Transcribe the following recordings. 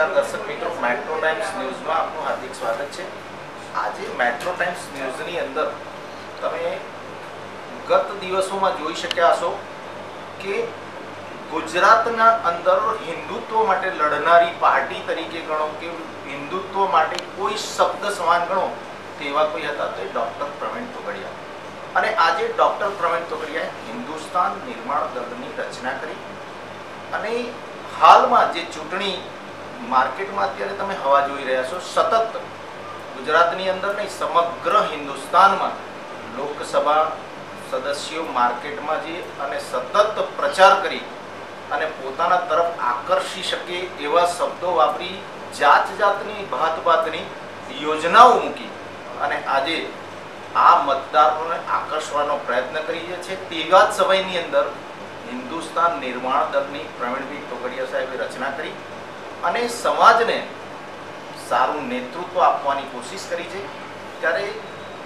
નમસ્કાર દર્શક મિત્રો મેટ્રો ટાઈમ્સ ન્યૂઝમાં આપનું હાર્દિક સ્વાગત છે. આજે મેટ્રો ટાઈમ્સ ન્યૂઝની અંદર તમે ગત દિવસોમાં જોઈ શક્યા હશો કે ગુજરાતના અંદર હિન્દુત્વ માટે લડનારી પાર્ટી તરીકે ગણો કે હિન્દુત્વ માટે કોઈ શબ્દ સમાન ગણો તેવા કોઈ હતા તે ડૉક્ટર પ્રવીણ તોગડિયા અને આજે ડૉક્ટર પ્રવીણ તોગડિયાએ હિન્દુસ્તાન નિર્માણ દળની રચના કરી. અને હાલમાં જે ચૂંટણી માર્કેટમાં અત્યારે તમે હવા જોઈ રહ્યા છો, સતત ગુજરાતની અંદર નહીં, સમગ્ર હિન્દુસ્તાનમાં લોકસભા સદસ્યો માર્કેટમાં જઈ અને સતત પ્રચાર કરી અને પોતાના તરફ આકર્ષી શકે એવા શબ્દો વાપરી જાત જાતની ભાત ભાતની યોજનાઓ મૂકી અને આજે આ મતદારોને આકર્ષવાનો પ્રયત્ન કરીએ છીએ. તેવા જ સમયની અંદર હિન્દુસ્તાન નિર્માણ દળની પ્રવીણભાઈ તોગડિયા સાહેબે રચના કરી. અને સમાજને સારું નેતૃત્વ આપવાની કોશિશ કરી છે, ત્યારે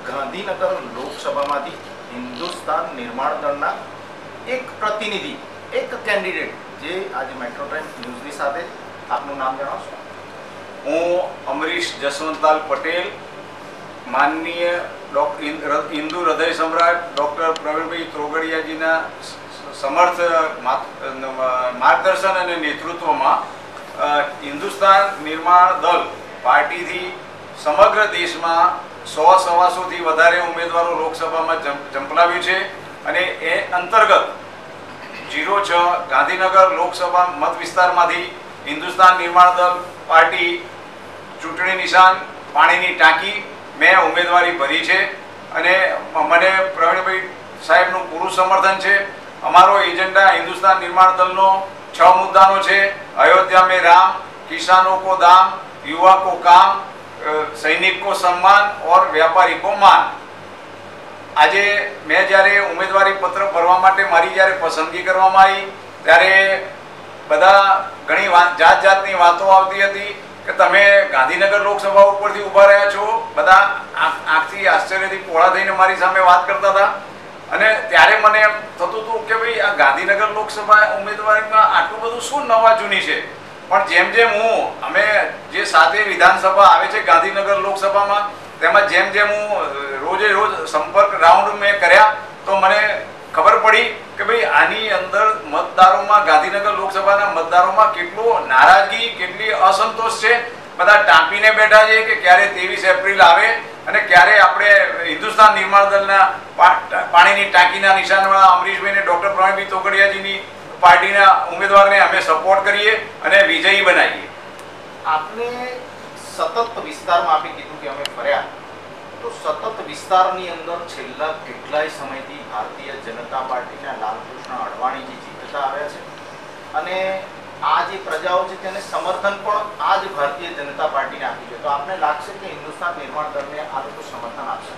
ગાંધીનગર લોકસભામાંથી હિન્દુસ્તાન નિર્માણ દળના એક પ્રતિનિધિ, એક કેન્ડિડેટ, જે આજે મેટ્રો ટાઈમ ન્યૂઝની સાથે આપનું નામ જણાવશો? હું અમરીશ જસવંતલાલ પટેલ, માનનીય હિન્દુ હૃદય સમ્રાટ ડૉક્ટર પ્રવીણભાઈ ત્રોગડિયાજીના સમર્થ માર્ગદર્શન અને નેતૃત્વમાં હિન્દુસ્તાન નિર્માણ દળ પાર્ટીથી સમગ્ર દેશમાં સો સવાસોથી વધારે ઉમેદવારો લોકસભામાં ઝંપલાવ્યું છે અને એ અંતર્ગત જીરો છ ગાંધીનગર લોકસભા મત વિસ્તારમાંથી હિન્દુસ્તાન નિર્માણ દળ પાર્ટી ચૂંટણી નિશાન પાણીની ટાંકી મેં ઉમેદવારી ભરી છે અને મને પ્રવીણભાઈ સાહેબનું પૂરું સમર્થન છે. અમારો એજન્ડા હિન્દુસ્તાન નિર્માણ દળનો છ મુદ્દાનો છે. અયોધ્યા મેં રામ, કિસાનો કો દામ, યુવા કો કામ સૈનિક કો સન્માન ઓર વ્યાપારી કો માન. આજે મેં જ્યારે ઉમેદવારી પત્ર ભરવા માટે મારી જ્યારે પસંદગી કરવામાં આવી, ત્યારે બધા ઘણી જાત જાતની વાતો આવતી હતી કે તમે ગાંધીનગર લોકસભા ઉપરથી ઊભા રહ્યા છો. બધા આંખ- આંખથી આશ્ચર્યથી પોળા થઈને મારી સામે વાત કરતા હતા. અને ત્યારે મને એમ થતું હતું કે ભાઈ, આ ગાંધીનગર લોકસભા ઉમેદવારીમાં આટલું બધું શું નવા જૂની છે? પણ જેમ જેમ હું, અમે જે સાથે વિધાનસભા આવે છે ગાંધીનગર લોકસભામાં, તેમાં જેમ જેમ હું રોજે રોજ સંપર્ક રાઉન્ડ મેં કર્યા, તો મને ખબર પડી કે ભાઈ, આની અંદર મતદારોમાં, ગાંધીનગર લોકસભાના મતદારોમાં કેટલો નારાજગી, કેટલી અસંતોષ છે. બધા ટાંપીને બેઠા છે કે ક્યારે ત્રેવીસ એપ્રિલ આવે અને ક્યારે આપણે હિન્દુસ્તાન નિર્માણ દળના પાણીની ટાંકીના નિશાનવાળા અમરીશભાઈને ડૉક્ટર પ્રવીણભાઈ તોગડિયાજીની પાર્ટીના ઉમેદવારને અમે સપોર્ટ કરીએ અને વિજયી બનાવીએ. આપણે સતત વિસ્તારમાં આપી કીધું કે અમે ફર્યા. તો સતત વિસ્તારની અંદર છેલ્લા કેટલાય સમયથી ભારતીય જનતા પાર્ટીના લાલકૃષ્ણ અડવાણીજી જીતતા આવ્યા છે. અને આ પ્રજાઓ છે તેને સમર્થન પણ આ ભારતીય જનતા પાર્ટીને આપ્યું છે તો આપને લાગશે કે હિન્દુસ્તાન નિર્માણ દળને આ લોકો સમર્થન આપશે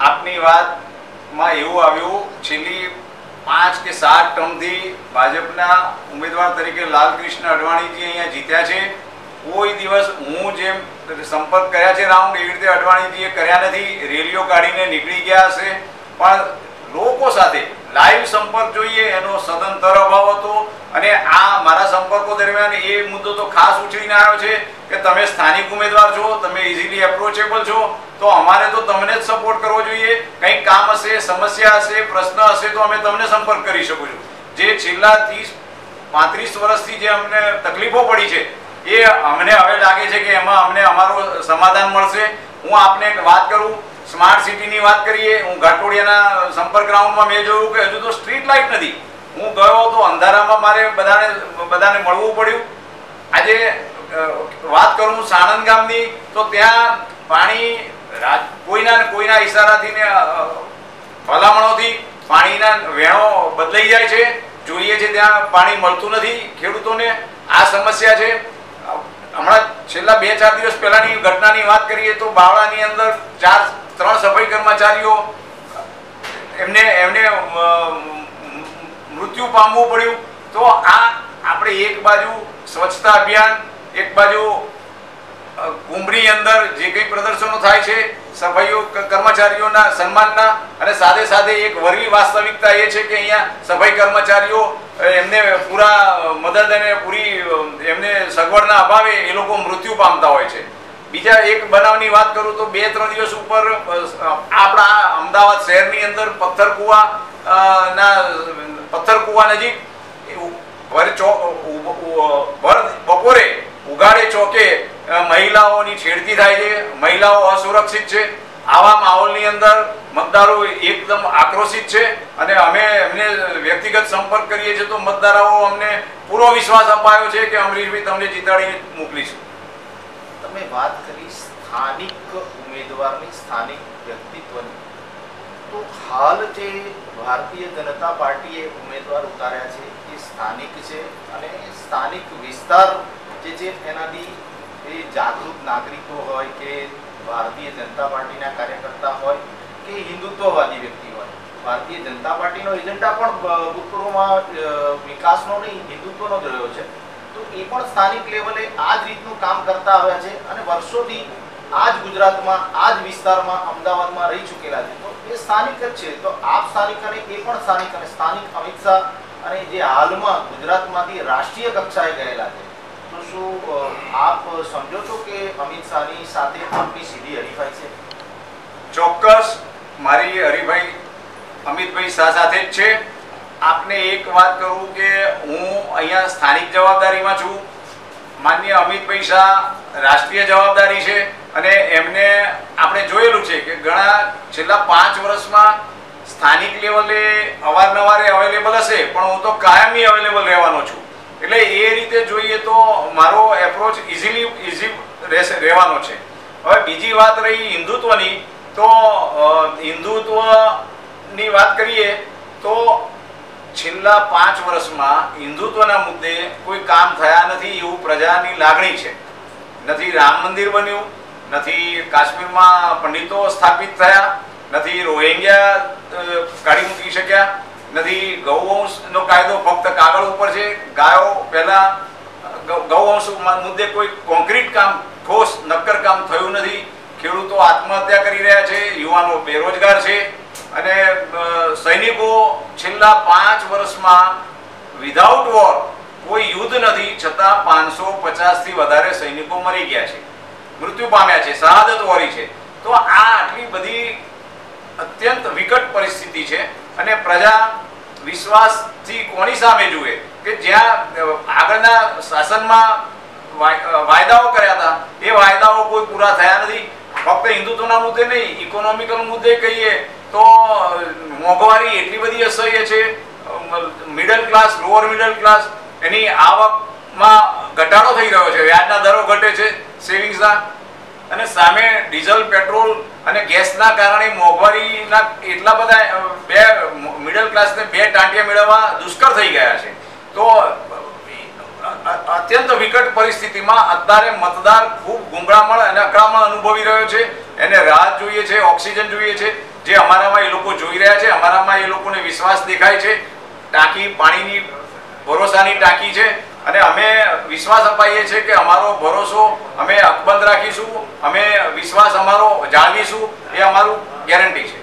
આપની વાતમાં એવું આવ્યું છેલ્લી પાંચ કે સાત ટર્મથી ભાજપના ઉમેદવાર તરીકે લાલકૃષ્ણ અડવાણીજી અહીંયા જીત્યા છે કોઈ દિવસ હું જેમ સંપર્ક કર્યા છે રાઉન્ડ એવી રીતે અડવાણીજીએ કર્યા નથી, રેલીઓ કાઢીને નીકળી ગયા હશે। પણ લોકો સાથે લાઈવ સંપર્ક જોઈએ, એનો સદંતર અભાવ હતો અને આ મારા સંપર્કો દરમિયાન એ મુદ્દો તો ખાસ ઉછળીને આવ્યો છે કે તમે સ્થાનિક ઉમેદવાર છો, તમે ઇઝીલી એપ્રોચેબલ છો, તો અમારે તો તમને જ સપોર્ટ કરવો જોઈએ. કંઈક કામ હશે, સમસ્યા હશે, પ્રશ્ન હશે, તો અમે તમને સંપર્ક કરી શકું છું. જે છેલ્લા ત્રીસ, પાંત્રીસ વર્ષથી જે અમને તકલીફો પડી છે, એ અમને હવે લાગે છે કે એમાં અમને અમારું સમાધાન મળશે. હું આપને વાત કરું સ્માર્ટ સિટીની વાત કરીએ, હું ઘાટોડિયાના સંપર્ક ગ્રાઉન્ડમાં મેં જોયું કે હજુ તો સ્ટ્રીટ લાઇટ નથી. હું ગયો તો અંધારામાં મારે બધાને બધાને મળવું પડ્યું. આજે વાત કરું સાણંદ ગામની, તો ત્યાં પાણી કોઈના કોઈના ઈશારાથી ને ભલામણોથી પાણીના વેણો બદલાઈ જાય છે. જોઈએ છે ત્યાં પાણી મળતું નથી ખેડૂતોને. આ સમસ્યા છે. હમણાં છેલ્લા બે, ચાર દિવસ પહેલાની ઘટનાની વાત કરીએ તો બાવળાની અંદર ચાર, ત્રણ સફાઈ કર્મચારીઓ, એમને એમને મૃત્યુ પામવું પડ્યું. તો આ આપણે એક બાજુ સ્વચ્છતા અભિયાન, એક બાજુ કુંભની અંદર જે કંઈ પ્રદર્શનો થાય છે, સફાઈઓ કર્મચારીઓના સન્માનના અને સાથે સાથે એક વરવી વાસ્તવિકતા એ છે કે અહીંયા સફાઈ કર્મચારીઓ એમને પૂરા મદદ અને પૂરી એમને સગવડના અભાવે એ લોકો મૃત્યુ પામતા હોય છે. બીજા એક બનાવની વાત કરું તો બે ત્રણ દિવસ ઉપર આપણા અમદાવાદ શહેરની અંદર પથ્થર કુવા ના પથ્થર કુવા નજીક ભર ભર બપોરે ઉગાડે ચોકે મહિલાઓની છેડતી થાય છે, મહિલાઓ અસુરક્ષિત છે, આવા માહોલની અંદર મતદારો એકદમ આક્રોશિત છે અને અમે એમને વ્યક્તિગત સંપર્ક કરીએ છીએ તો મતદારો અમને પૂરો વિશ્વાસ અપાયો છે કે અમરીશભાઈ તમને જીતાડીને મોકલીશું. તમે વાત કરી સ્થાનિક ઉમેદવારની સ્થાનિક તો હાલ જે ભારતીય જનતા પાર્ટીએ ઉમેદવાર ઉતાર્યા છે. એ સ્થાનિક છે અને સ્થાનિક વિસ્તાર જે છે એનાથી એ જાગૃત નાગરિકો હોય કે ભારતીય જનતા પાર્ટીના કાર્યકર્તા હોય કે હિન્દુત્વવાદી વ્યક્તિ હોય. ભારતીય જનતા પાર્ટીનો એજન્ડા પણ ભૂતપૂર્વમાં વિકાસનો નહીં, હિન્દુત્વનો જ રહ્યો છે. તો એ પણ સ્થાનિક લેવલે આ જ રીતનું કામ કરતા આવ્યા છે અને વર્ષોથી આ જ ગુજરાતમાં, આ જ વિસ્તારમાં, અમદાવાદમાં રહી ચૂકેલા છે. એ સ્થાનિક જ છે. તો આપ સ્થાનિક અને એ પણ સ્થાનિક અને સ્થાનિક અમિત શાહ અને જે હાલમાં ગુજરાતમાંથી રાષ્ટ્રીય કક્ષાએ ગયેલા છે. તો શું આપ સમજો છો કે અમિત શાહની સાથે આપની સીધી હરીફાઈ છે? ચોક્કસ. મારી હરિભાઈ અમિતભાઈ શાહ સાથે જ છે. આપને એક વાત કરું કે હું અહીંયા સ્થાનિક જવાબદારીમાં છું. માન્ય અમિતભાઈ શાહ રાષ્ટ્રીય જવાબદારી છે અને એમને આપણે જોયેલું છે કે ઘણા છેલ્લા પાંચ વર્ષમાં સ્થાનિક લેવલે અવારનવારે અવેલેબલ હશે, પણ હું તો કાયમી અવેલેબલ રહેવાનો છું. એટલે એ રીતે જોઈએ તો મારો એપ્રોચ ઇઝીલી ઇઝી રહેશે, રહેવાનો છે. હવે બીજી વાત રહી હિન્દુત્વની, તો હિન્દુત્વની વાત કરીએ, તો છેલ્લા પાંચ વર્ષમાં હિન્દુત્વના મુદ્દે કોઈ કામ થયા નથી એવું પ્રજાની લાગણી છે. નથી રામ મંદિર બન્યું નથી, કાશ્મીરમાં પંડિતો સ્થાપિત થયા, નથી રોહિંગ્યા કાઢી મૂકી શક્યા, નથી ગૌવંશનો કાયદો ફક્ત કાગળ ઉપર છે, ગાયો પહેલા ગૌવંશ મુદ્દે કોઈ કોન્ક્રીટ કામ, ઠોસ, નક્કર કામ થયું નથી. ખેડૂતો આત્મહત્યા કરી રહ્યા છે, યુવાનો બેરોજગાર છે અને સૈનિકો છેલ્લા પાંચ વર્ષમાં વિધાઉટ વોર કોઈ યુદ્ધ નથી, છતાં પાંચસો પચાસથી વધારે સૈનિકો મરી ગયા છે. મૃત્યુ પામ્યા છે, શહાદત વોરી છે. તો આ આટલી બધી અત્યંત વિકટ પરિસ્થિતિ છે અને પ્રજા વિશ્વાસથી કોની સામે જુએ? કે જ્યાં આગળના શાસનમાં વાય- વાયદાઓ કર્યા હતા, એ વાયદાઓ કોઈ પૂરા થયા નથી. ફક્ત હિન્દુત્વના મુદ્દે નહીં, ઇકોનોમિકલ મુદ્દે કહીએ તો મોંઘવારી એટલી બધી અસહ્ય છે middle class lower middle class એની આવકમાં ઘટાડો થઈ રહ્યો છે, વ્યાજના દરો ઘટે છે. સેવિંગ્સના અને સામે ડીઝલ, પેટ્રોલ અને ગેસના કારણે મોંઘવારીના એટલા બધા બે મિડલ ક્લાસને બે ટાંટિયા મેળવવા દુષ્કર થઈ ગયા છે. તો અત્યંત વિકટ પરિસ્થિતિમાં અત્યારે મતદાર ખૂબ ગુંગળામણ અને અકળામણ અનુભવી રહ્યો છે. એને રાહત જોઈએ છે, ઓક્સિજન જોઈએ છે. જે અમારામાં એ લોકો જોઈ રહ્યા છે, અમારામાં એ લોકોને વિશ્વાસ દેખાય છે. ટાંકી, પાણીની, ભરોસાની ટાંકી છે. અને અમે વિશ્વાસ અપાઈએ છીએ કે અમારો ભરોસો અમે અકબંધ રાખીશું, અમે વિશ્વાસ અમારો જાળવીશું, એ અમારું ગેરંટી છે.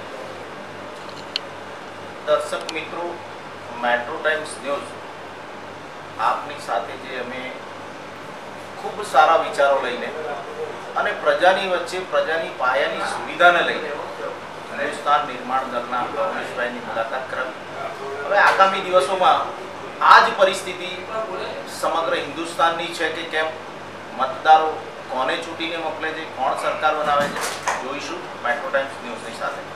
દર્શક મિત્રો મેટ્રો ટાઈમ્સ ન્યૂઝ આપની સાથે જે અમે ખૂબ સારા વિચારો લઈને અને પ્રજાની વચ્ચે પ્રજાની પાયાની સુવિધાને લઈને હિન્દુસ્તાન નિર્માણ દળના કમલેશભાઈની મુલાકાત કરાવી. હવે આગામી દિવસોમાં આ જ પરિસ્થિતિ સમગ્ર હિન્દુસ્તાનની છે કે કેમ મતદારો કોને ચૂંટીને મોકલે છે, કોણ સરકાર બનાવે છે, જોઈશું મેટ્રો ટાઈમ્સ ન્યૂઝની સાથે.